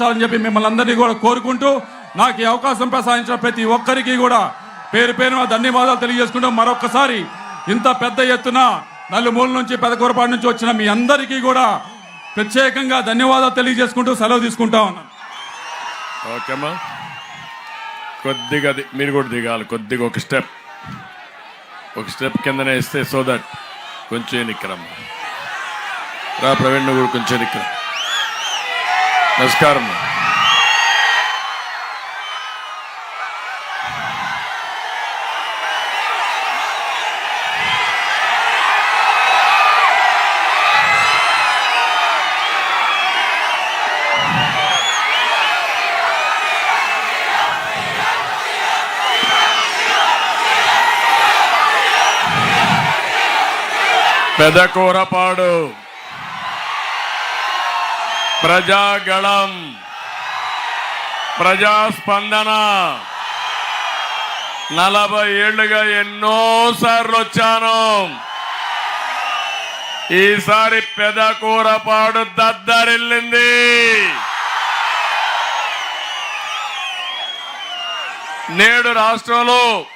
మార్చాలని చెప్పి మిమ్మల్ని అందరినీ కూడా కోరుకుంటూ నాకు ఈ అవకాశం ప్రసాదించిన ప్రతి ఒక్కరికి కూడా పేరు పేరున ధన్యవాదాలు తెలియజేసుకుంటూ మరొకసారి ఇంత పెద్ద ఎత్తున నలుమూల నుంచి పెదకూరపాటి నుంచి వచ్చిన మీ అందరికీ కూడా ప్రత్యేకంగా ధన్యవాదాలు తెలియజేసుకుంటూ సెలవు తీసుకుంటా ఉన్నాను. ఓకేమ్మా కొద్దిగా ది- మీరు కూడా దిగాలి. కొద్దిగా ఒక స్టెప్. ఒక స్టెప్ కిందనే ఇస్తే సో దట్ కొంచెం ఎన్నికరమ్మా రా ప్రవీణ్ కూడా కొంచెం ఎన్నిక్కర నమస్కారం పెదకూరపాడు ప్రజాగళం ప్రజాస్పందన. నలభై ఏళ్ళుగా ఎన్నోసార్లు వచ్చాను. ఈసారి పెదకూరపాడు దద్దరిల్లింది. నేడు రాష్ట్రంలో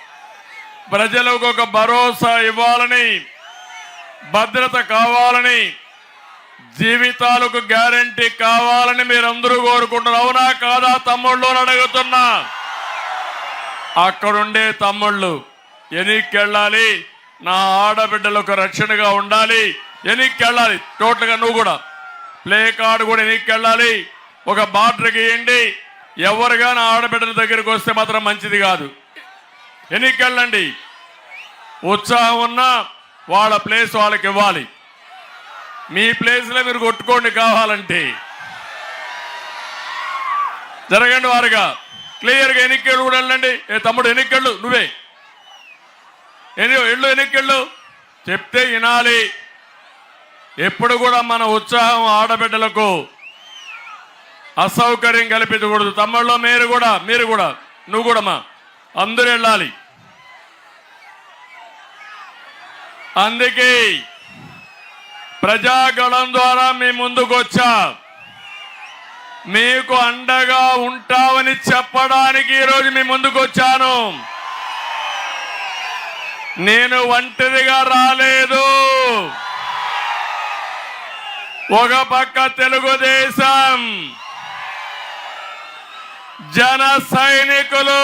ప్రజలకు ఒక భరోసా ఇవ్వాలని భద్రత కావాలని జీవితాలకు గ్యారంటీ కావాలని మీరందరూ కోరుకుంటున్నారు. అవునా కాదా తమ్ముళ్ళు అని అడుగుతున్నా. అక్కడుండే తమ్ముళ్ళు ఎనిక్కెళ్ళాలి. నా ఆడబిడ్డలకు రక్షణగా ఉండాలి. ఎనిక్కెళ్ళాలి. టోటల్గా నువ్వు కూడా. ప్లే కార్డు కూడా ఎనిక్కెళ్ళాలి. ఒక బార్డర్ గీయండి. ఎవరుగా నా ఆడబిడ్డల దగ్గరికి వస్తే మాత్రం మంచిది కాదు. ఎనిక్కెళ్ళండి. ఉత్సాహం ఉన్నా వాళ్ళ ప్లేస్ వాళ్ళకి ఇవ్వాలి. మీ ప్లేస్లో మీరు కొట్టుకోండి కావాలంటే. జరగండి వారుగా. క్లియర్గా ఎన్నికలు కూడా వెళ్ళండి. ఏ తమ్ముడు ఎన్నికళ్ళు నువ్వే. ఎన్ని ఎళ్ళు ఎన్నికళ్ళు చెప్తే వినాలి. ఎప్పుడు కూడా మన ఉత్సాహం ఆడబిడ్డలకు అసౌకర్యం కల్పించకూడదు. తమ్ముళ్ళు మీరు కూడా మీరు కూడా నువ్వు కూడా మా. అందరూ వెళ్ళాలి. అందుకే ప్రజాగణం ద్వారా మీ ముందుకు వచ్చా మీకు అండగా ఉంటామని చెప్పడానికి ఈరోజు మీ ముందుకు వచ్చాను నేను ఒంటరిగా రాలేదు. ఒక పక్క తెలుగుదేశం జన సైనికులు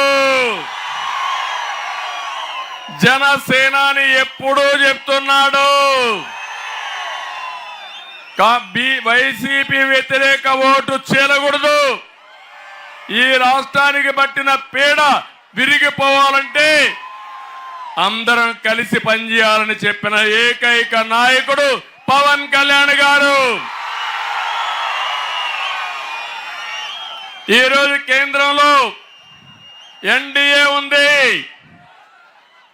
జనసేనాని ఎప్పుడూ చెప్తున్నాడు. వైసీపీ వ్యతిరేక ఓటు చేరకూడదు. ఈ రాష్ట్రానికి పట్టిన పీడ విరిగిపోవాలంటే అందరం కలిసి పనిచేయాలని చెప్పిన ఏకైక నాయకుడు పవన్ కళ్యాణ్ గారు. ఈరోజు కేంద్రంలో ఎన్డీఏ ఉంది.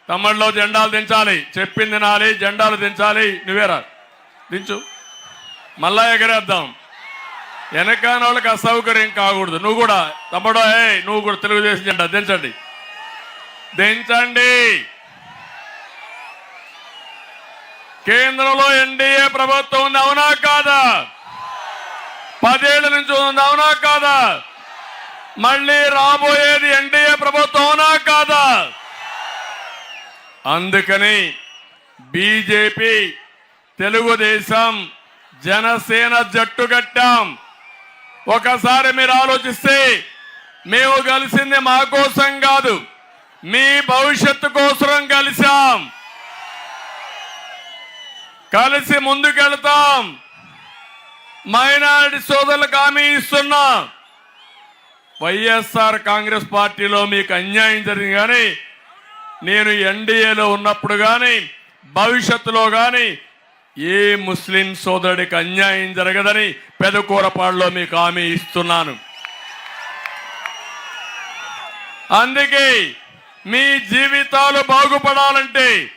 తమిళలో జెండాలు దించాలి. చెప్పింది నాలి జెండాలు దించాలి. నువ్వేరా? దించు. మళ్ళా ఎగరేద్దాం. వెనకాన వాళ్ళకి అసౌకర్యం కాకూడదు. నువ్వు కూడా తమ్ముడో ఏ నువ్వు కూడా తెలుగుదేశం జెండా దించండి. దించండి. కేంద్రంలో ఎన్డీఏ ప్రభుత్వం ఉంది అవునా కాదా? పదేళ్ళ నుంచి ఉంది అవునా కాదా? మళ్ళీ రాబోయేది ఎన్డీఏ ప్రభుత్వం అవునా కాదా? అందుకని బీజేపీ తెలుగుదేశం జనసేన జట్టు కట్టాం. ఒకసారి మీరు ఆలోచిస్తే మేము కలిసింది మా కోసం కాదు మీ భవిష్యత్తు కోసం కలిసాం కలిసి ముందుకెళ్తాం. మైనారిటీ సోదరులకు హామీ ఇస్తున్నాం. వైఎస్ఆర్ కాంగ్రెస్ పార్టీలో మీకు అన్యాయం జరిగింది కానీ నేను ఎన్డీఏలో ఉన్నప్పుడు కానీ భవిష్యత్తులో కానీ ఏ ముస్లిం సోదరుడికి అన్యాయం జరగదని పెదకూరపాడులో మీకు హామీ ఇస్తున్నాను. అందుకే మీ జీవితాలు బాగుపడాలంటే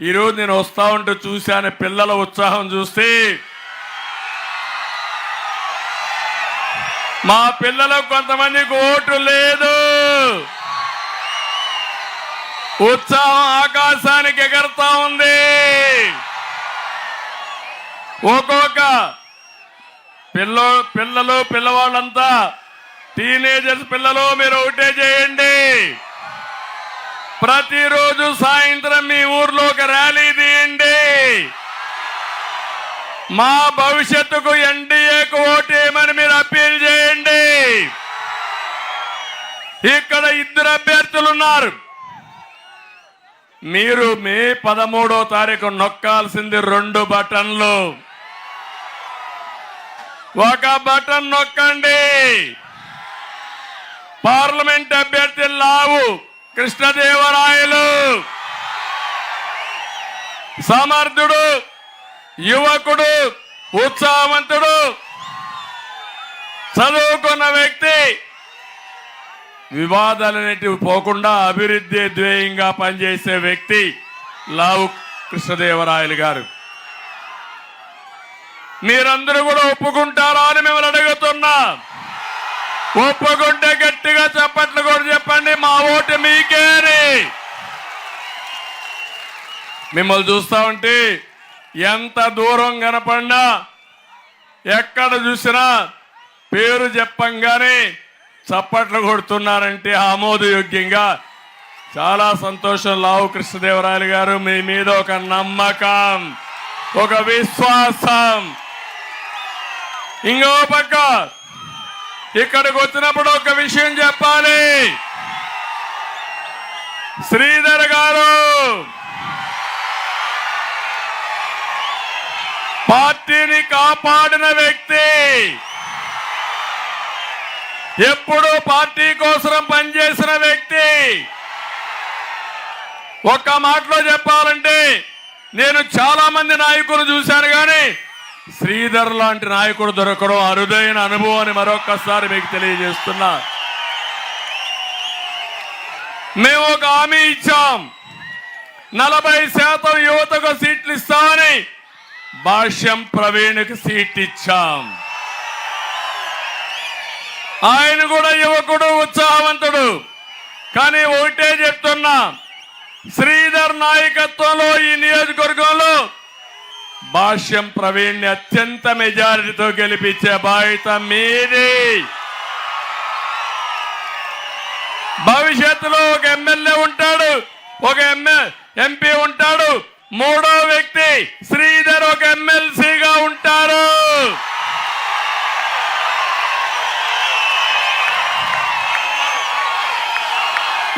ఈరోజు నేను వస్తా ఉంటే చూశాను పిల్లల ఉత్సాహం చూస్తే. మా పిల్లలకు కొంతమందికి ఓటు లేదు. ఉత్సాహం ఆకాశానికి ఎగరుతా ఉంది. ఒక్కొక్క పిల్ల పిల్లలు పిల్లవాళ్ళంతా టీనేజర్స్ పిల్లలు మీరు ఒకటే చేయండి. ప్రతిరోజు సాయంత్రం మీ ఊర్లో ఒక ర్యాలీ తీయండి. మా భవిష్యత్తుకు ఎన్డీఏకు ఓటేయమని మీరు అప్పీల్ చేయండి. ఇక్కడ ఇద్దరు అభ్యర్థులు ఉన్నారు మీరు మే పదమూడో తారీఖు నొక్కాల్సింది రెండు బటన్లు. ఒక బటన్ నొక్కండి. పార్లమెంట్ అభ్యర్థి లావు కృష్ణదేవరాయలు. సమర్థుడు యువకుడు ఉత్సాహవంతుడు చదువుకున్న వ్యక్తి వివాదాలనేటివి పోకుండా అభివృద్ధి ధ్యేయంగా పనిచేసే వ్యక్తి లావు కృష్ణదేవరాయలు గారు. మీరందరూ కూడా ఒప్పుకుంటారా అని మిమ్మల్ని అడుగుతున్నా. ఒప్పుకుంటే గట్టిగా చెప్పట్లు కూడా చెప్పండి మా ఓటు మీకే మిమ్మల్ని చూస్తా ఉంటే ఎంత దూరం కనపడినా ఎక్కడ చూసినా పేరు చెప్పంగానే చప్పట్లు కొడుతున్నారంటే ఆమోదయోగ్యంగా. చాలా సంతోషం లావు కృష్ణదేవరాయలు గారు మీ మీద ఒక నమ్మకం ఒక విశ్వాసం. ఇంకో పక్క ఇక్కడికి వచ్చినప్పుడు ఒక విషయం చెప్పాలి. శ్రీధర్ గారు పార్టీని కాపాడిన వ్యక్తి. ఎప్పుడు పార్టీ కోసం పనిచేసిన వ్యక్తి. ఒక్క మాటలో చెప్పాలంటే నేను చాలా మంది నాయకులు చూశాను కానీ శ్రీధర్ లాంటి నాయకుడు దొరకడం అరుదైన అనుభవాన్ని మరొకసారి మరొక్కసారి మీకు తెలియజేస్తున్నా. మేము ఒక హామీ ఇచ్చాం. నలభై శాతం యువతకు సీట్లు ఇస్తామని భాష్యం ప్రవీణ్కి సీట్ ఇచ్చాం. ఆయన కూడా యువకుడు ఉత్సాహవంతుడు. కానీ ఒకటే చెప్తున్నా శ్రీధర్ నాయకత్వంలో ఈ నియోజకవర్గంలో భాష్యం ప్రవీణ్ అత్యంత మెజారిటీతో గెలిపించే బాధ్యత మీది. భవిష్యత్తులో ఒక ఎమ్మెల్యే ఉంటాడు ఒక ఎంపీ ఉంటాడు మూడో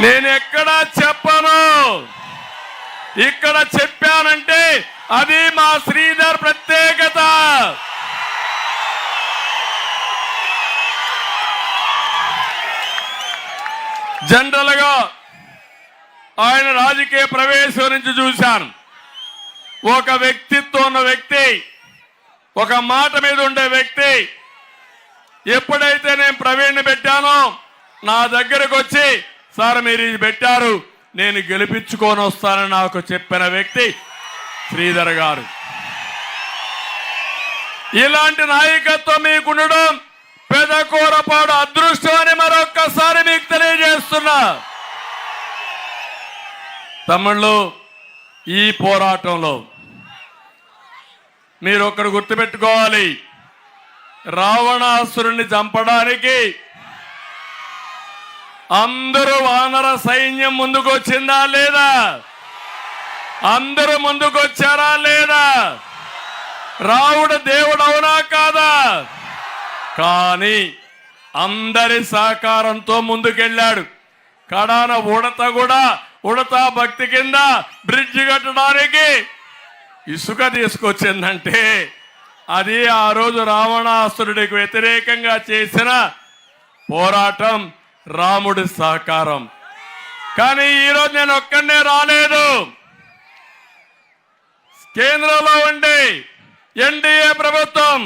నేను ఎక్కడా చెప్పను. ఇక్కడ చెప్పానంటే అది మా శ్రీధర్ ప్రత్యేకత. జనరల్గా ఆయన రాజకీయ ప్రవేశం నుంచి చూశాను. ఒక వ్యక్తిత్వం ఉన్న వ్యక్తి ఒక మాట మీద ఉండే వ్యక్తి ఎప్పుడైతే నేను ప్రవీణ్ పెట్టానో నా దగ్గరకు వచ్చి సార్ మీరు ఇది పెట్టారు. నేను గెలిపించుకొని వస్తానని నాకు చెప్పిన వ్యక్తి శ్రీధర్ గారు. ఇలాంటి నాయకత్వం మీకుండడం పెదకూరపాడు అదృష్టం అని మరొక్కసారి మీకు తెలియజేస్తున్నా. తమ్ముళ్ళు ఈ పోరాటంలో మీరు ఒకరు గుర్తుపెట్టుకోవాలి. రావణాసురుణ్ణి చంపడానికి అందరూ వానర సైన్యం ముందుకు వచ్చిందా లేదా? అందరూ ముందుకు వచ్చారా లేదా? రావుడు దేవుడు అవునా కాదా? కానీ అందరి సహకారంతో ముందుకెళ్ళాడు. కడాన ఉడత కూడా ఉడత భక్తి కింద బ్రిడ్జి కట్టడానికి ఇసుక తీసుకొచ్చిందంటే అది ఆ రోజు రావణాసురుడికి వ్యతిరేకంగా చేసిన పోరాటం. రాముడు సహకారం. కానీ ఈరోజు నేను ఒక్కడనే రాలేదు. కేంద్రంలో ఉండే ఎన్డీఏ ప్రభుత్వం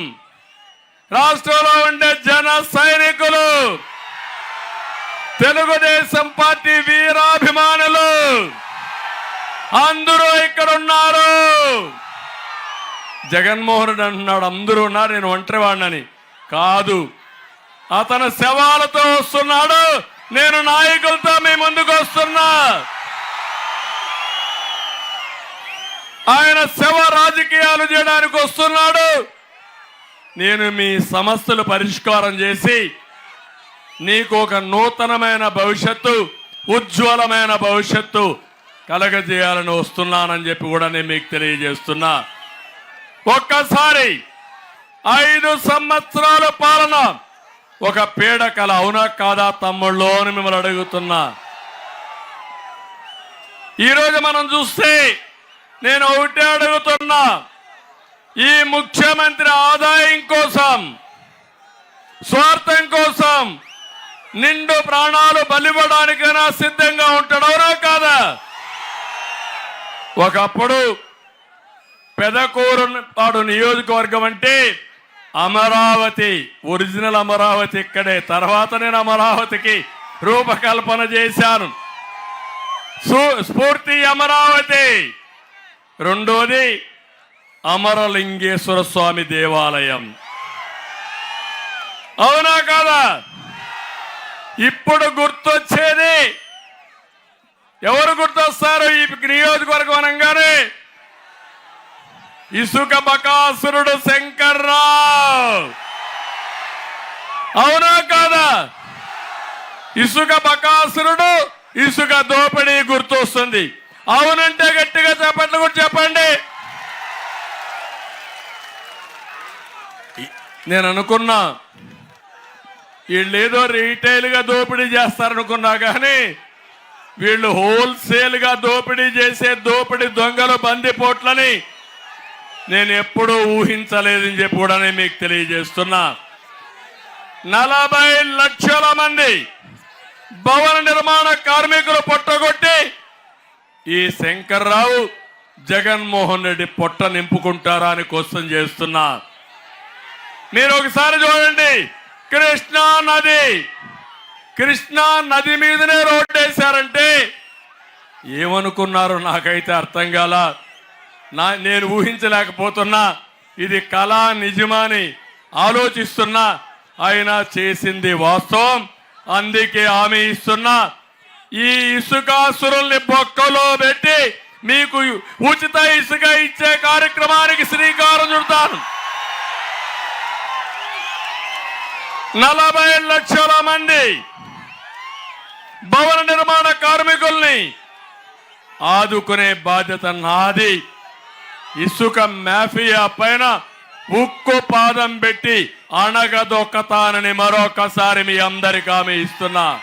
రాష్ట్రంలో ఉండే జన సైనికులు తెలుగుదేశం పార్టీ వీరాభిమానులు అందరూ ఇక్కడ ఉన్నారు జగన్మోహన్ రెడ్డి అంటున్నాడు అందరూ ఉన్నారు నేను ఒంటరి వాడినని కాదు అతను శవాలతో వస్తున్నాడు. నేను నాయకులతో మీ ముందుకు వస్తున్నా. ఆయన శవ రాజకీయాలు చేయడానికి వస్తున్నాడు. నేను మీ సమస్యలు పరిష్కారం చేసి నీకు ఒక నూతనమైన భవిష్యత్తు ఉజ్వలమైన భవిష్యత్తు కలగజేయాలని వస్తున్నానని చెప్పి కూడా నేను మీకు తెలియజేస్తున్నా. ఒక్కసారి ఐదు సంవత్సరాల పాలన ఒక పీడకల అవునా కాదా తమ్ముళ్ళు అని మిమ్మల్ని అడుగుతున్నా. ఈరోజు మనం చూస్తే నేను ఒకటే అడుగుతున్నా. ఈ ముఖ్యమంత్రి ఆదాయం కోసం స్వార్థం కోసం నిండు ప్రాణాలు బలివ్వడానికైనా సిద్ధంగా ఉంటాడు అవునా కాదా? ఒకప్పుడు పెదకూరుపాడు నియోజకవర్గం అంటే అమరావతి ఒరిజినల్ అమరావతి ఇక్కడే. తర్వాత నేను అమరావతికి రూపకల్పన చేశాను. స్ఫూర్తి అమరావతి. రెండోది అమరలింగేశ్వర స్వామి దేవాలయం. అవునా కాదా? ఇప్పుడు గుర్తొచ్చేది ఎవరు గుర్తొస్తారు ఈ నియోజకవర్గం అనగానే? ఇసుక బకాసురుడు శంఖ అవునా కాదా? ఇసుక బకాసురుడు ఇసుక దోపిడీ గుర్తొస్తుంది. అవునంటే గట్టిగా చెప్పండి కూడా చెప్పండి. నేను అనుకున్నా వీళ్ళేదో రీటైల్గా దోపిడీ చేస్తారనుకున్నా కానీ వీళ్ళు హోల్సేల్గా దోపిడీ చేసే దోపిడీ దొంగలు బందిపోట్లని నేను ఎప్పుడూ ఊహించలేదని చెప్పి కూడా నేను మీకు తెలియజేస్తున్నా. నలభై లక్షల మంది భవన నిర్మాణ కార్మికులు పొట్టగొట్టి ఈ శంకర్రావు జగన్మోహన్ రెడ్డి పొట్ట నింపుకుంటారా అని క్వశ్చన్ చేస్తున్నా. మీరు ఒకసారి చూడండి. కృష్ణా నది. కృష్ణా నది మీదనే రోడ్డు వేశారంటే ఏమనుకున్నారు నాకైతే అర్థం కాల. నా నేను ఊహించలేకపోతున్నా. ఇది కళ నిజమాని ఆలోచిస్తున్నా. ఆయన చేసింది వాస్తవం. అందుకే హామీ ఇస్తున్నా ఈ ఇసుకాసురుల్ని బొక్కలో పెట్టి మీకు ఉచిత ఇసుక ఇచ్చే కార్యక్రమానికి శ్రీకారం చుడతాను. నలభై లక్షల మంది భవన నిర్మాణ కార్మికుల్ని ఆదుకునే బాధ్యత నాది. ఇసుక మాఫియా పైన ఉక్కు పాదం పెట్టి అణగదొక్కతానని మరొకసారి మీ అందరికీ ఆమె ఇస్తున్నా.